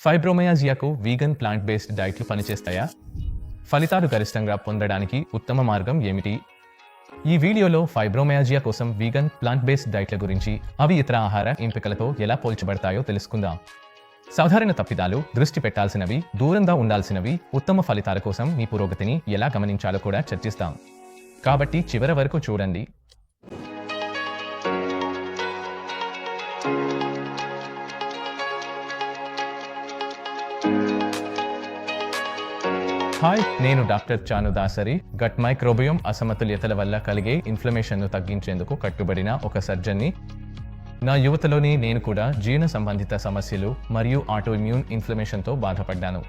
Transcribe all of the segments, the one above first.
ఫైబ్రోమయాజియాకు vegan plant based డైట్లు పనిచేస్తాయా? ఫలితాలు గరిష్టంగా పొందడానికి ఉత్తమ మార్గం ఏమిటి? ఈ వీడియోలో ఫైబ్రోమయాజియా కోసం వీగన్ ప్లాంట్ బేస్డ్ డైట్ల గురించి అవి ఇతర ఆహార ఎంపికలతో ఎలా పోల్చబడతాయో తెలుసుకుందాం. సాధారణ తప్పిదాలు దృష్టి పెట్టాల్సినవి దూరంగా ఉండాల్సినవి ఉత్తమ ఫలితాల కోసం మీ పురోగతిని ఎలా గమనించాలో కూడా చర్చిస్తాం. కాబట్టి చివరి వరకు చూడండి. హాయ్ నేను doctor Chanu Dasari. Gut microbiome అసమతుల్యతల వల్ల కలిగే ఇన్ఫ్లమేషన్ను తగ్గించేందుకు కట్టుబడిన ఒక సర్జన్ని. నా యువతలోని నేను కూడా జీర్ణ సంబంధిత సమస్యలు మరియు ఆటో ఇమ్యూన్ ఇన్ఫ్లమేషన్తో బాధపడ్డాను.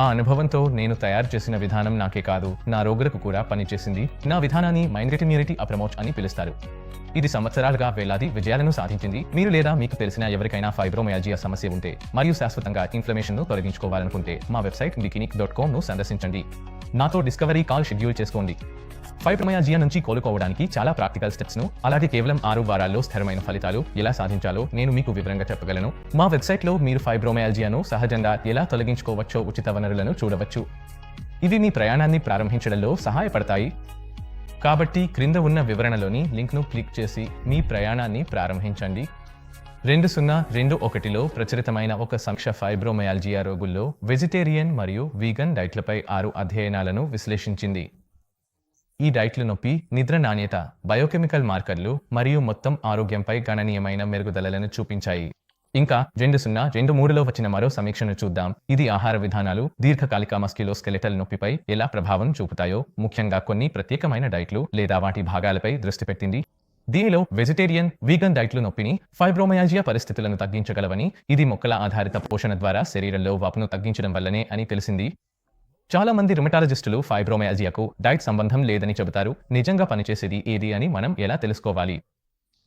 ఆ అనుభవంతో నేను తయారు చేసిన విధానం నాకే కాదు నా రోగులకు కూడా పనిచేసింది. నా విధానాన్ని మైండెట్ ఇమ్యూనిటీ అప్రమోచ్ అని పిలుస్తారు. ఇది సంవత్సరాలుగా వేలాది విజయాలను సాధించింది. మీరు లేదా మీకు తెలిసిన ఎవరికైనా ఫైబ్రోమయాజియా సమస్య ఉంటే మరియు శాశ్వతంగా ఇన్ఫ్లమేషన్ను తొలగించుకోవాలనుకుంటే మా వెబ్సైట్ బికినిక్ డాట్ కామ్ను సందర్శించండి. నాతో డిస్కవరీ కాల్ షెడ్యూల్ చేసుకోండి. ఫైబ్రోమయాజియా నుంచి కోలుకోవడానికి చాలా ప్రాక్టికల్ స్టెప్స్ను అలాగే కేవలం ఆరు వారాల్లో స్థిరమైన ఫలితాలు ఎలా సాధించాలో నేను మీకు వివరంగా చెప్పగలను. మా వెబ్సైట్లో మీరు ఫైబ్రోమయాజియాను సహజంగా ఎలా తొలగించుకోవచ్చో ఉచిత వనరులను చూడవచ్చు. ఇవి మీ ప్రయాణాన్ని ప్రారంభించడంలో సహాయపడతాయి. కాబట్టి క్రింద ఉన్న వివరణలోని లింక్ను క్లిక్ చేసి మీ ప్రయాణాన్ని ప్రారంభించండి. రెండు సున్నా రెండు ఒకటిలో ప్రచురితమైన ఒక సంక్ష ఫైబ్రోమయాల్జియా రోగుల్లో వెజిటేరియన్ మరియు వీగన్ డైట్లపై ఆరు అధ్యయనాలను విశ్లేషించింది. ఈ డైట్లు నొప్పి నిద్ర నాణ్యత బయోకెమికల్ మార్కర్లు మరియు మొత్తం ఆరోగ్యంపై గణనీయమైన మెరుగుదలలను చూపించాయి. ఇంకా రెండు సున్నా రెండు మూడులో వచ్చిన మరో సమీక్షను చూద్దాం. ఇది ఆహార విధానాలు దీర్ఘకాలిక మస్కిలో స్కెలెటల్ నొప్పిపై ఎలా ప్రభావం చూపుతాయో ముఖ్యంగా కొన్ని ప్రత్యేకమైన డైట్లు లేదా వాటి భాగాలపై దృష్టి పెట్టింది. దీనిలో వెజిటేరియన్ వీగన్ డైట్లు నొప్పిని ఫైబ్రోమయాజియా పరిస్థితులను తగ్గించగలవని ఇది మొక్కల ఆధారిత పోషణ ద్వారా శరీరంలో వాపును తగ్గించడం వల్లనే అని తెలిసింది. చాలా మంది రుమటాలజిస్టులు ఫైబ్రోమయాజియాకు డైట్ సంబంధం లేదని చెబుతారు నిజంగా పనిచేసేది ఏది అని మనం ఎలా తెలుసుకోవాలి?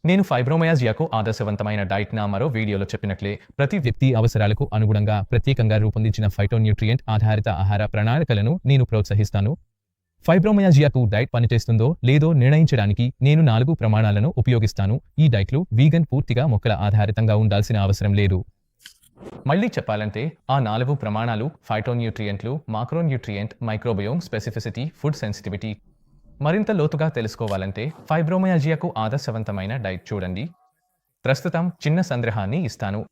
నేను ఫైబ్రోమయాజియాకు ఆదర్శవంతమైన డైట్ నా మరో వీడియోలో చెప్పినట్లే ప్రతి వ్యక్తి అవసరాలకు అనుగుణంగా ప్రత్యేకంగా రూపొందించిన ఫైటోన్యూట్రియంట్ ఆధారిత ఆహార ప్రణాళికలను నేను ప్రోత్సహిస్తాను. ఫైబ్రోమయాజియాకు డైట్ పనిచేస్తుందో లేదో నిర్ణయించడానికి నేను నాలుగు ప్రమాణాలను ఉపయోగిస్తాను. ఈ డైట్లు వీగన్ పూర్తిగా మొక్కల ఆధారితంగా ఉండాల్సిన అవసరం లేదు. మళ్ళీ చెప్పాలంటే ఆ నాలుగు ప్రమాణాలు ఫైటోన్యూట్రియంట్లు macronutrient microbiome specificity food sensitivity మరింత లోతుగా తెలుసుకోవాలంటే ఫైబ్రోమయాజియాకు ఆదర్శవంతమైన డైట్ చూడండి. ప్రస్తుతం చిన్న సందేహాన్ని ఇస్తాను.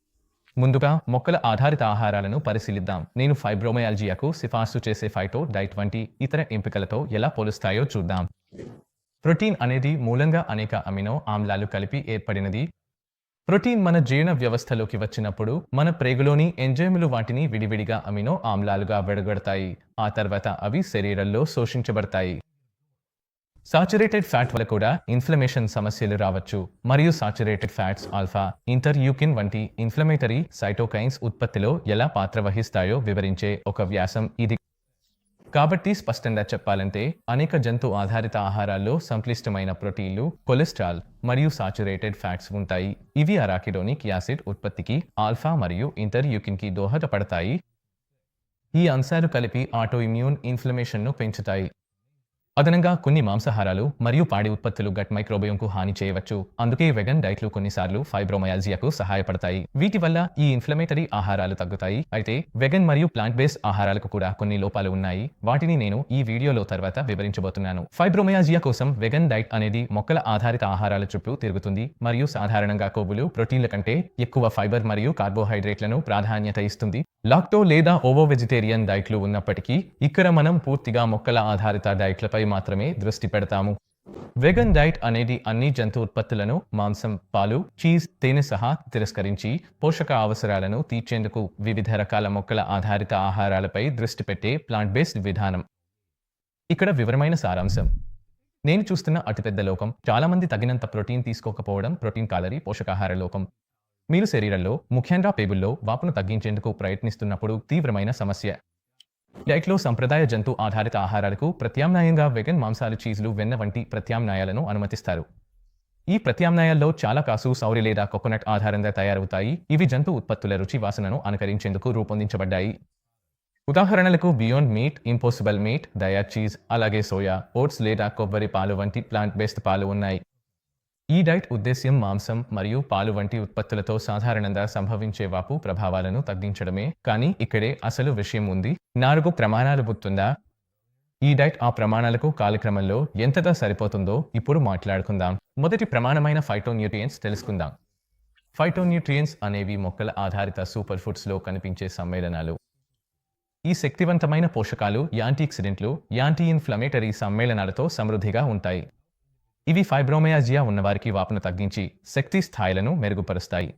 ముందుగా మొక్కల ఆధారిత ఆహారాలను పరిశీలిద్దాం. నేను ఫైబ్రోమయాల్జియాకు సిఫార్సు చేసే ఫైటో డైట్ వంటి ఇతర ఎంపికలతో ఎలా పోలుస్తాయో చూద్దాం. ప్రోటీన్ అనేది మూలంగా అనేక అమినో ఆమ్లాలు కలిపి ఏర్పడినది. ప్రోటీన్ మన జీర్ణ వ్యవస్థలోకి వచ్చినప్పుడు మన ప్రేగులోని ఎంజైములు వాటిని విడివిడిగా అమినో ఆమ్లాలుగా విడగొడతాయి. ఆ తర్వాత అవి శరీరంలో శోషించబడతాయి. సాచురేటెడ్ ఫ్యాట్ వల్ల కూడా ఇన్ఫ్లమేషన్ సమస్యలు రావచ్చు. మరియు సాచురేటెడ్ ఫ్యాట్స్ ఆల్ఫా ఇంటర్యూకిన్ వంటి ఇన్ఫ్లమేటరీ సైటోకైన్స్ ఉత్పత్తిలో ఎలా పాత్ర వహిస్తాయో వివరించే ఒక వ్యాసం ఇది. కాబట్టి స్పష్టంగా చెప్పాలంటే అనేక జంతు ఆధారిత ఆహారాల్లో సంక్లిష్టమైన ప్రోటీన్లు కొలెస్ట్రాల్ మరియు సాచురేటెడ్ ఫ్యాట్స్ ఉంటాయి. ఇవి అరాకిడోనిక్ యాసిడ్ ఉత్పత్తికి ఆల్ఫా మరియు ఇంటర్యూకిన్కి దోహదపడతాయి. ఈ అంశాలు కలిపి ఆటో ఇమ్యూన్ ఇన్ఫ్లమేషన్ను పెంచుతాయి. అదనంగా కొన్ని మాంసాహారాలు మరియు పాడి ఉత్పత్తులు గట్ మైక్రోబయోంకు హాని చేయవచ్చు. అందుకే వెగన్ డైట్లు కొన్నిసార్లు ఫైబ్రోమయాల్జియాకు సహాయపడతాయి. వీటి వల్ల ఈ ఇన్ఫ్లమేటరీ ఆహారాలు తగ్గుతాయి. అయితే వెగన్ మరియు ప్లాంట్ బేస్డ్ ఆహారాలకు కూడా కొన్ని లోపాలు ఉన్నాయి. వాటిని నేను ఈ వీడియోలో తర్వాత వివరించబోతున్నాను. ఫైబ్రోమయాజియా కోసం వెగన్ డైట్ అనేది మొక్కల ఆధారిత ఆహారాల చుట్టూ తిరుగుతుంది. మరియు సాధారణంగా కొవ్వులు ప్రోటీన్ల కంటే ఎక్కువ ఫైబర్ మరియు కార్బోహైడ్రేట్లను ప్రాధాన్యత ఇస్తుంది. లాక్టో లేదా ఓవో వెజిటేరియన్ డైట్లు ఉన్నప్పటికీ ఇక్కడ మనం పూర్తిగా మొక్కల ఆధారిత డైట్లపై మాత్రమే దృష్టి పెడతాము. వెగన్ డైట్ అనేది అన్ని జంతు ఉత్పత్తులను మాంసం పాలు చీజ్ తేనె సహా తిరస్కరించి పోషక అవసరాలను తీర్చేందుకు వివిధ రకాల మొక్కల ఆధారిత ఆహారాలపై దృష్టి పెట్టే ప్లాంట్ బేస్డ్ విధానం. ఇక్కడ వివరమైన సారాంశం. నేను చూస్తున్న అతిపెద్ద లోకం చాలా మంది తగినంత ప్రోటీన్ తీసుకోకపోవడం ప్రోటీన్ కాలరీ పోషకాహార లోకం. మీరు శరీరంలో ముఖ్యంగా పేగుల్లో వాపును తగ్గించేందుకు ప్రయత్నిస్తున్నప్పుడు తీవ్రమైన సమస్య. డైట్లో సంప్రదాయ జంతు ఆధారిత ఆహారాలకు ప్రత్యామ్నాయంగా వెగన్ మాంసాలు చీజులు వెన్న వంటి ప్రత్యామ్నాయాలను అనుమతిస్తారు. ఈ ప్రత్యామ్నాయాల్లో చాలా కాసు సౌరి లేదా కోకోనట్ ఆధారంగా తయారవుతాయి. ఇవి జంతు ఉత్పత్తుల రుచి వాసనను అనుకరించేందుకు రూపొందించబడ్డాయి. ఉదాహరణలకు Beyond Meat Impossible Meat Daiya cheese అలాగే సోయా ఓట్స్ లేదా కొబ్బరి పాలు వంటి ప్లాంట్ బేస్డ్ పాలు ఉన్నాయి. ఈ డైట్ ఉద్దేశ్యం మాంసం మరియు పాలు వంటి ఉత్పత్తులతో సాధారణంగా సంభవించే వాపు ప్రభావాలను తగ్గించడమే. కానీ ఇక్కడే అసలు విషయం ఉంది. నాలుగు ప్రమాణాలు గుర్తుందా? ఈ డైట్ ఆ ప్రమాణాలకు కాలక్రమంలో ఎంతగా సరిపోతుందో ఇప్పుడు మాట్లాడుకుందాం. మొదటి ప్రమాణమైన ఫైటోన్యూట్రియన్స్ తెలుసుకుందాం. ఫైటోన్యూట్రియన్స్ అనేవి మొక్కల ఆధారిత సూపర్ ఫుడ్స్లో కనిపించే సమ్మేళనాలు. ఈ శక్తివంతమైన పోషకాలు యాంటీఆక్సిడెంట్లు యాంటీ ఇన్ఫ్లమేటరీ సమ్మేళనాలతో సమృద్ధిగా ఉంటాయి. ఇవి ఫైబ్రోమయాజియా ఉన్నవారికి వాపును తగ్గించి శక్తి స్థాయిలను మెరుగుపరుస్తాయి.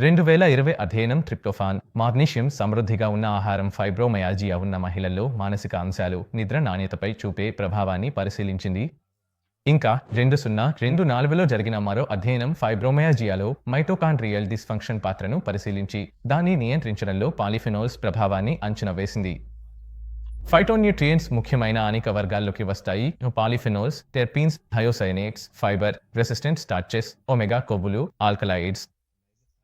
రెండు వేల ఇరవై అధ్యయనం ట్రిప్టోఫాన్ మాగ్నీషియం సమృద్ధిగా ఉన్న ఆహారం ఫైబ్రోమయాజియా ఉన్న మహిళల్లో మానసిక అంశాలు నిద్ర నాణ్యతపై చూపే ప్రభావాన్ని పరిశీలించింది. ఇంకా రెండు సున్నా రెండు నాలుగులో జరిగిన మరో అధ్యయనం ఫైబ్రోమయాజియాలో మైటోకాండ్రియల్ డిస్ఫంక్షన్ పాత్రను పరిశీలించి దాన్ని నియంత్రించడంలో పాలిఫినోల్స్ ప్రభావాన్ని అంచనా వేసింది. ఫైటోన్యూట్రియంట్స్ ముఖ్యమైన అనేక వర్గాల్లోకి వస్తాయి. Polyphenols terpenes thiocyanates fibre resistant starches omega కొవ్వులు ఆల్కలాయిడ్స్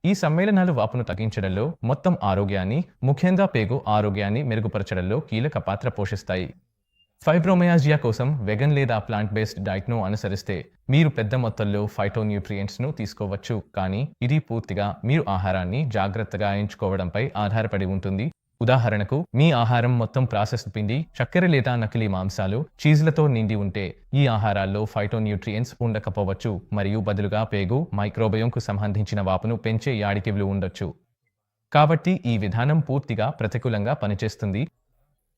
ఈ సమ్మేళనాలు వాపును తగ్గించడంలో మొత్తం ఆరోగ్యాన్ని ముఖ్యంగా పేగు ఆరోగ్యాన్ని మెరుగుపరచడంలో కీలక పాత్ర పోషిస్తాయి. ఫైబ్రోమయాజియా కోసం వెగన్ లేదా ప్లాంట్ బేస్డ్ డైట్ను అనుసరిస్తే మీరు పెద్ద మొత్తంలో ఫైటోన్యూట్రియంట్స్ను తీసుకోవచ్చు. కానీ ఇది పూర్తిగా మీరు ఆహారాన్ని జాగ్రత్తగా ఎంచుకోవడంపై ఆధారపడి ఉంటుంది. ఉదాహరణకు మీ ఆహారం మొత్తం ప్రాసెస్ పిండి చక్కెర లేదా నకిలీ మాంసాలు చీజ్లతో నిండి ఉంటే ఈ ఆహారాల్లో ఫైటోన్యూట్రియంట్స్ ఉండకపోవచ్చు మరియు బదులుగా పేగు మైక్రోబయోంకు సంబంధించిన వాపును పెంచే యాడిటివ్లు ఉండొచ్చు. కాబట్టి ఈ విధానం పూర్తిగా ప్రతికూలంగా పనిచేస్తుంది.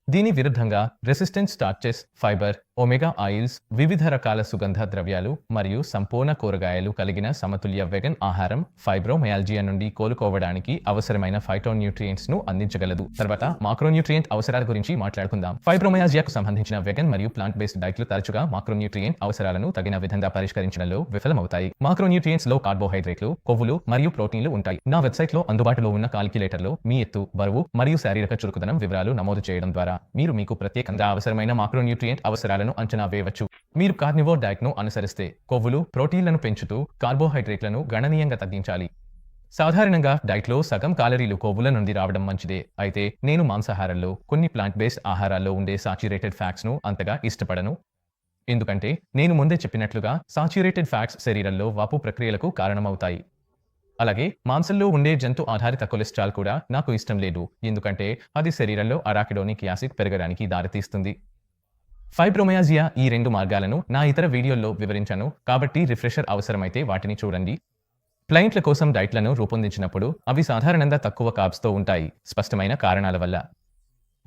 దీని విరుద్ధంగా resistant starches fibre omega oils వివిధ రకాల సుగంధ ద్రవ్యాలు మరియు సంపూర్ణ కూరగాయలు కలిగిన సమతుల్య వెగన్ ఆహారం ఫైబ్రోమయాల్జియా నుండి కోలుకోవడానికి అవసరమైన ఫైటోన్యూట్రియంట్స్ను అందించగలదు. తర్వాత మాక్రోన్యూట్రియంట్ అవసరాల గురించి మాట్లాడుకుందాం. ఫైబ్రోమయాల్జియాకు సంబంధించిన వెగన్ మరియు ప్లాంట్ బేస్డ్ డైట్లు తరచుగా మాక్రోన్యూట్రియంట్ అవసరాలను తగిన విధంగా పరిష్కరించడంలో విఫలమవుతాయి. మాక్రోన్యూట్రియంట్స్లో కార్బోహైడ్రేట్లు కొవ్వులు మరియు ప్రోటీన్లు ఉంటాయి. నా వెబ్సైట్లో అందుబాటులో ఉన్న కాలిక్యులేటర్లో మీ ఎత్తు బరువు మరియు శారీరక చురుకుదనం వివరాలు నమోదు చేయడం ద్వారా మీరు మీకు ప్రత్యేకంగా అవసరమైన మాక్రోన్యూట్రియంట్ అవసరాలను అంచనా వేయవచ్చు. మీరు కార్నివోర్ డైట్ను అనుసరిస్తే కొవ్వులు ప్రోటీన్లను పెంచుతూ కార్బోహైడ్రేట్లను గణనీయంగా తగ్గించాలి. సాధారణంగా డైట్లో సగం కాలరీలు కొవ్వుల నుండి రావడం మంచిదే. అయితే నేను మాంసాహారంలో కొన్ని ప్లాంట్ బేస్డ్ ఆహారాల్లో ఉండే సాచురేటెడ్ ఫ్యాట్స్ను అంతగా ఇష్టపడను. ఎందుకంటే నేను ముందే చెప్పినట్లుగా సాచురేటెడ్ ఫ్యాట్స్ శరీరంలో వాపు ప్రక్రియలకు కారణమవుతాయి. అలాగే మాంసంలో ఉండే జంతు ఆధారిత కొలెస్ట్రాల్ కూడా నాకు ఇష్టం లేదు. ఎందుకంటే అది శరీరంలో అరాకిడోనిక్ యాసిడ్ పెరగడానికి దారితీస్తుంది. ఫైబ్రోమయాజియా ఈ రెండు మార్గాలను నా ఇతర వీడియోల్లో వివరించాను. కాబట్టి రిఫ్రెషర్ అవసరమైతే వాటిని చూడండి. క్లయింట్ల కోసం డైట్లను రూపొందించినప్పుడు అవి సాధారణంగా తక్కువ కాబ్స్తో ఉంటాయి. స్పష్టమైన కారణాల వల్ల.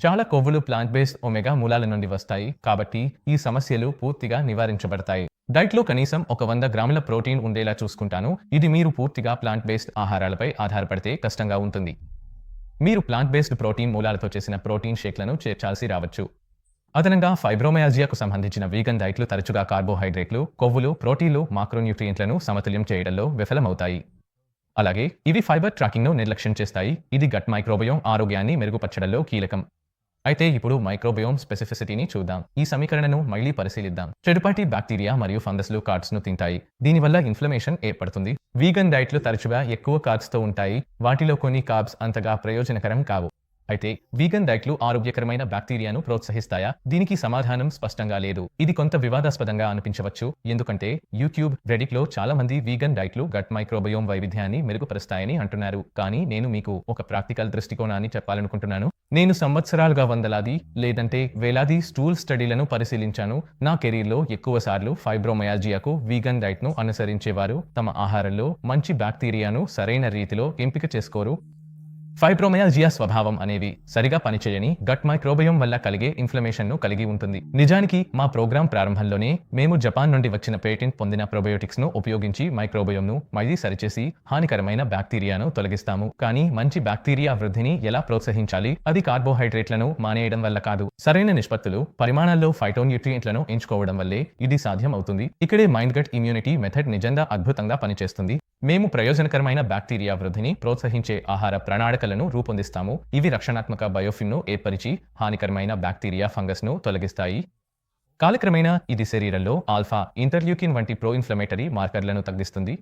చాలా కొవ్వులు ప్లాంట్ బేస్డ్ ఒమెగా మూలాల నుండి వస్తాయి. కాబట్టి ఈ సమస్యలు పూర్తిగా నివారించబడతాయి. డైట్లో కనీసం ఒక వంద గ్రాముల ప్రోటీన్ ఉండేలా చూసుకుంటాను. ఇది మీరు పూర్తిగా ప్లాంట్ బేస్డ్ ఆహారాలపై ఆధారపడితే కష్టంగా ఉంటుంది. మీరు ప్లాంట్ బేస్డ్ ప్రోటీన్ మూలాలతో చేసిన ప్రోటీన్ షేక్లను చేర్చాల్సి రావచ్చు. అదనంగా ఫైబ్రోమయాజియాకు సంబంధించిన వీగన్ డైట్లు తరచుగా కార్బోహైడ్రేట్లు కొవ్వులు ప్రోటీన్లు మాక్రోన్యూట్రియంట్లను సమతుల్యం చేయడంలో విఫలమవుతాయి. అలాగే ఇవి ఫైబర్ ట్రాకింగ్ను నిర్లక్ష్యం చేస్తాయి. ఇది గట్ మైక్రోబయోమ్ ఆరోగ్యాన్ని మెరుగుపరచడంలో కీలకం. అయితే ఇప్పుడు మైక్రోబయోమ్ స్పెసిఫిసిటీని చూద్దాం. ఈ సమీకరణను మళ్ళీ పరిశీలిద్దాం. చెడుపాటి బ్యాక్టీరియా మరియు ఫంగస్లు కార్డ్స్ను తింటాయి. దీనివల్ల ఇన్ఫ్లమేషన్ ఏర్పడుతుంది. వీగన్ డైట్లు తరచుగా ఎక్కువ కార్డ్స్తో ఉంటాయి. వాటిలో కొన్ని కార్బ్స్ అంతగా ప్రయోజనకరం కావు. అయితే వీగన్ డైట్లు ఆరోగ్యకరమైన బ్యాక్టీరియాను ప్రోత్సహిస్తాయా? దీనికి సమాధానం స్పష్టంగా లేదు. ఇది కొంత వివాదాస్పదంగా అనిపించవచ్చు. ఎందుకంటే యూట్యూబ్ రెడిట్లో చాలా మంది వీగన్ డైట్లు గట్ మైక్రోబయోమ్ వైవిధ్యాన్ని మెరుగుపరుస్తాయని అంటున్నారు. కానీ నేను మీకు ఒక ప్రాక్టికల్ దృష్టికోణాన్ని చెప్పాలనుకుంటున్నాను. నేను సంవత్సరాలుగా వందలాది లేదంటే వేలాది స్టూల్ స్టడీలను పరిశీలించాను. నా కెరీర్లో ఎక్కువ సార్లు ఫైబ్రోమయాజియాకు వీగన్ డైట్ను అనుసరించేవారు. తమ ఆహారంలో మంచి బ్యాక్టీరియాను సరైన రీతిలో ఎంపిక చేసుకోరు. ఫైబ్రోమయాల్జియా స్వభావం అనేవి సరిగా పనిచేయని గట్ మైక్రోబయోమ్ వల్ల కలిగే ఇన్ఫ్లమేషన్ను కలిగి ఉంటుంది. నిజానికి మా ప్రోగ్రాం ప్రారంభంలోనే మేము జపాన్ నుండి వచ్చిన పేటెంట్ పొందిన ప్రొబయోటిక్స్ను ఉపయోగించి మైక్రోబయోమ్ను మళ్ళీ సరిచేసి హానికరమైన బ్యాక్టీరియాను తొలగిస్తాము. కానీ మంచి బ్యాక్టీరియా వృద్ధిని ఎలా ప్రోత్సహించాలి? అది కార్బోహైడ్రేట్లను మానేయడం వల్ల కాదు. సరైన నిష్పత్తులు పరిమాణాల్లో ఫైటోన్యూట్రియంట్లను ఎంచుకోవడం వల్లే ఇది సాధ్యం అవుతుంది ఇక్కడే మైండ్ గట్ ఇమ్యూనిటీ మెథడ్ నిజంగా అద్భుతంగా పనిచేస్తుంది. మేము ప్రయోజనకరమైన బ్యాక్టీరియా వృద్ధిని ప్రోత్సహించే ఆహార ప్రణాళికలను రూపొందిస్తాము. ఇవి రక్షణాత్మక బయోఫిన్ను ఏర్పరిచి హానికరమైన బ్యాక్టీరియా ఫంగస్ను తొలగిస్తాయి. కాలక్రమేణా ఇది శరీరంలో ఆల్ఫా ఇంటర్ల్యూకిన్ వంటి ప్రో ఇన్ఫ్లమేటరీ మార్కర్లను తగ్గిస్తుంది.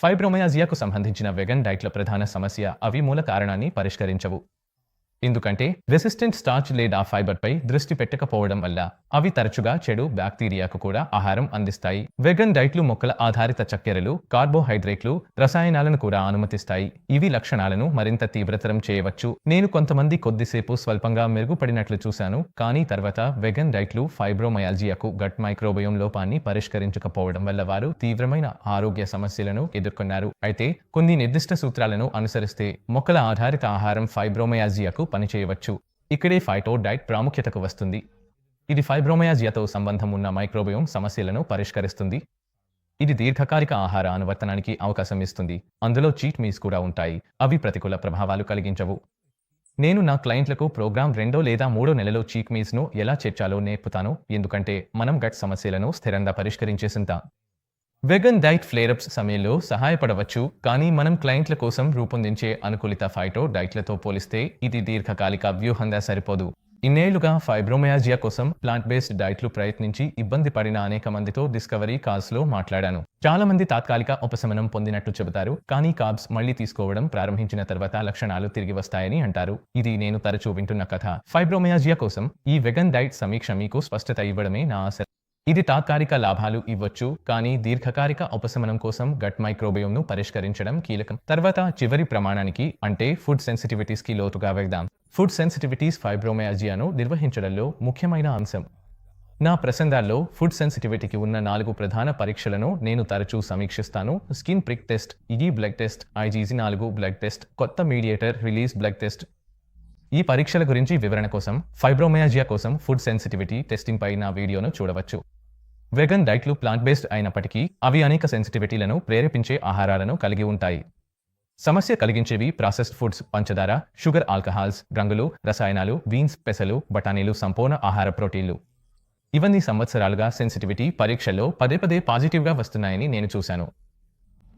ఫైబ్రోమయాజియాకు సంబంధించిన వెగన్ డైట్ల ప్రధాన సమస్య అవి మూల కారణాన్ని పరిష్కరించవు. ఎందుకంటే రెసిస్టెంట్ స్టార్చ్ లేదా ఫైబర్ పై దృష్టి పెట్టకపోవడం వల్ల అవి తరచుగా చెడు బ్యాక్టీరియాకు కూడా ఆహారం అందిస్తాయి. వెగన్ డైట్లు మొక్కల ఆధారిత చక్కెరలు కార్బోహైడ్రేట్లు రసాయనాలను కూడా అనుమతిస్తాయి. ఇవి లక్షణాలను మరింత తీవ్రతరం చేయవచ్చు. నేను కొంతమంది కొద్దిసేపు స్వల్పంగా మెరుగుపడినట్లు చూశాను కానీ తర్వాత వెగన్ డైట్లు ఫైబ్రోమయాల్జియాకు గట్ మైక్రోబయోమ్ లోపాన్ని పరిష్కరించకపోవడం వల్ల వారు తీవ్రమైన ఆరోగ్య సమస్యలను ఎదుర్కొన్నారు. అయితే కొన్ని నిర్దిష్ట సూత్రాలను అనుసరిస్తే మొక్కల ఆధారిత ఆహారం ఫైబ్రోమయాల్జియాకు పనిచేయవచ్చు ఇక్కడే ఫైటో డైట్ ప్రాముఖ్యతకు వస్తుంది. ఇది ఫైబ్రోమయాజియాతో సంబంధం ఉన్న మైక్రోబయోమ్ సమస్యలను పరిష్కరిస్తుంది. ఇది దీర్ఘకాలిక ఆహార అనువర్తనానికి అవకాశం ఇస్తుంది. అందులో చీట్ మీస్ కూడా ఉంటాయి. అవి ప్రతికూల ప్రభావాలు కలిగించవు. నేను నా క్లయింట్లకు ప్రోగ్రామ్ రెండో లేదా మూడో నెలలో చీక్ మీస్ను ఎలా చేర్చాలో నేర్పుతాను? ఎందుకంటే మనం గట్ సమస్యలను స్థిరంగా పరిష్కరించేసింత వెగన్ డైట్ ఫ్లేరప్స్ సమయంలో సహాయపడవచ్చు కానీ మనం క్లయింట్ల కోసం రూపొందించే అనుకూలిత ఫైటో డైట్లతో పోలిస్తే ఇది దీర్ఘకాలిక వ్యూహంగా సరిపోదు. ఇన్నేళ్ళుగా ఫైబ్రోమయాజియా కోసం ప్లాంట్ బేస్డ్ డైట్లు ప్రయత్నించి ఇబ్బంది పడిన అనేక మందితో డిస్కవరీ కాల్స్లో మాట్లాడాను. చాలా మంది తాత్కాలిక ఉపశమనం పొందినట్లు చెబుతారు కానీ కార్బ్స్ మళ్ళీ తీసుకోవడం ప్రారంభించిన తర్వాత లక్షణాలు తిరిగి వస్తాయని అంటారు. ఇది నేను తరచూ వింటున్న కథ. ఫైబ్రోమయాజియా కోసం ఈ వెగన్ డైట్ సమీక్ష మీకు స్పష్టత ఇవ్వడమే నా ఆశ. ఇది తాత్కాలిక లాభాలు ఇవ్వచ్చు కానీ దీర్ఘకాలిక ఉపశమనం కోసం గట్ మైక్రోబయోమ్ను పరిష్కరించడం కీలకం. తర్వాత చివరి ప్రమాణానికి అంటే ఫుడ్ సెన్సిటివిటీస్కి లోతుగా వెళ్దాం. ఫుడ్ సెన్సిటివిటీస్ ఫైబ్రోమయాజియాను నిర్వహించడంలో ముఖ్యమైన అంశం. నా ప్రసంగాల్లో ఫుడ్ సెన్సిటివిటీకి ఉన్న నాలుగు ప్రధాన పరీక్షలను నేను తరచూ సమీక్షిస్తాను. Skin prick test IgE blood test IgG నాలుగు బ్లడ్ టెస్ట్ కొత్త మీడియేటర్ రిలీజ్ బ్లడ్ టెస్ట్. ఈ పరీక్షల గురించి వివరణ కోసం ఫైబ్రోమయాజియా కోసం ఫుడ్ సెన్సిటివిటీ టెస్టింగ్ పై నా వీడియోను చూడవచ్చు. వెగన్ డైట్లు ప్లాంట్ బేస్డ్ అయినప్పటికీ అవి అనేక సెన్సిటివిటీలను ప్రేరేపించే ఆహారాలను కలిగి ఉంటాయి. సమస్య కలిగించేవి ప్రాసెస్డ్ ఫుడ్స్ పంచదార షుగర్ ఆల్కహాల్స్ రంగులు రసాయనాలు వీన్స్ పెసలు బఠానీలు సంపూర్ణ ఆహార ప్రోటీన్లు. ఇవన్నీ సంవత్సరాలుగా సెన్సిటివిటీ పరీక్షల్లో పదే పదే పాజిటివ్గా వస్తున్నాయని నేను చూశాను.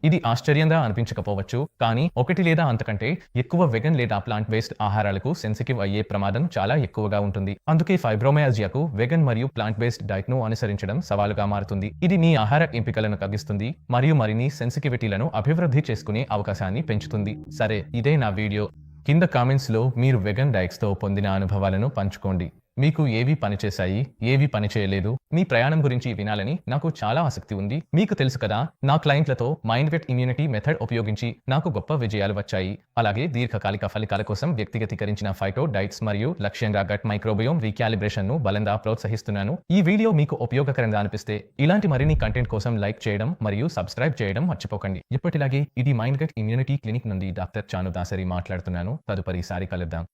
ఇది ఆశ్చర్యంగా అనిపించకపోవచ్చు కానీ ఒకటి లేదా అంతకంటే ఎక్కువ వెగన్ లేదా ప్లాంట్ బేస్డ్ ఆహారాలకు సెన్సిటివ్ అయ్యే ప్రమాదం చాలా ఎక్కువగా ఉంటుంది. అందుకే ఫైబ్రోమయాజియాకు వెగన్ మరియు ప్లాంట్ బేస్డ్ డైట్ను అనుసరించడం సవాలుగా మారుతుంది. ఇది మీ ఆహార ఎంపికలను తగ్గిస్తుంది మరియు మరిన్ని సెన్సిటివిటీలను అభివృద్ధి చేసుకునే అవకాశాన్ని పెంచుతుంది. సరే ఇదే నా వీడియో. కింద కామెంట్స్లో మీరు వెగన్ డైట్స్తో పొందిన అనుభవాలను పంచుకోండి. మీకు ఏవి పనిచేశాయి ఏవి పనిచేయలేదు మీ ప్రయాణం గురించి వినాలని నాకు చాలా ఆసక్తి ఉంది. మీకు తెలుసు కదా నా క్లయింట్లతో మైండ్ వెట్ ఇమ్యూనిటీ మెథడ్ ఉపయోగించి నాకు గొప్ప విజయాలు వచ్చాయి. అలాగే దీర్ఘకాలిక ఫలితాల కోసం వ్యక్తిగతీకరించిన ఫైటో డైట్స్ మరియు లక్ష్యంగా గట్ మైక్రోబయోమ్ రీకాలిబ్రేషన్ను బలంగా ప్రోత్సహిస్తున్నాను. ఈ వీడియో మీకు ఉపయోగకరంగా అనిపిస్తే ఇలాంటి మరిన్ని కంటెంట్ కోసం లైక్ చేయడం మరియు సబ్స్క్రైబ్ చేయడం మర్చిపోకండి. ఇప్పటిలాగే ఇది మైండ్ గట్ ఇమ్యూనిటీ క్లినిక్ నుండి డాక్టర్ చాను దాసరి మాట్లాడుతున్నాను. తదుపరిసారి కలుద్దాం.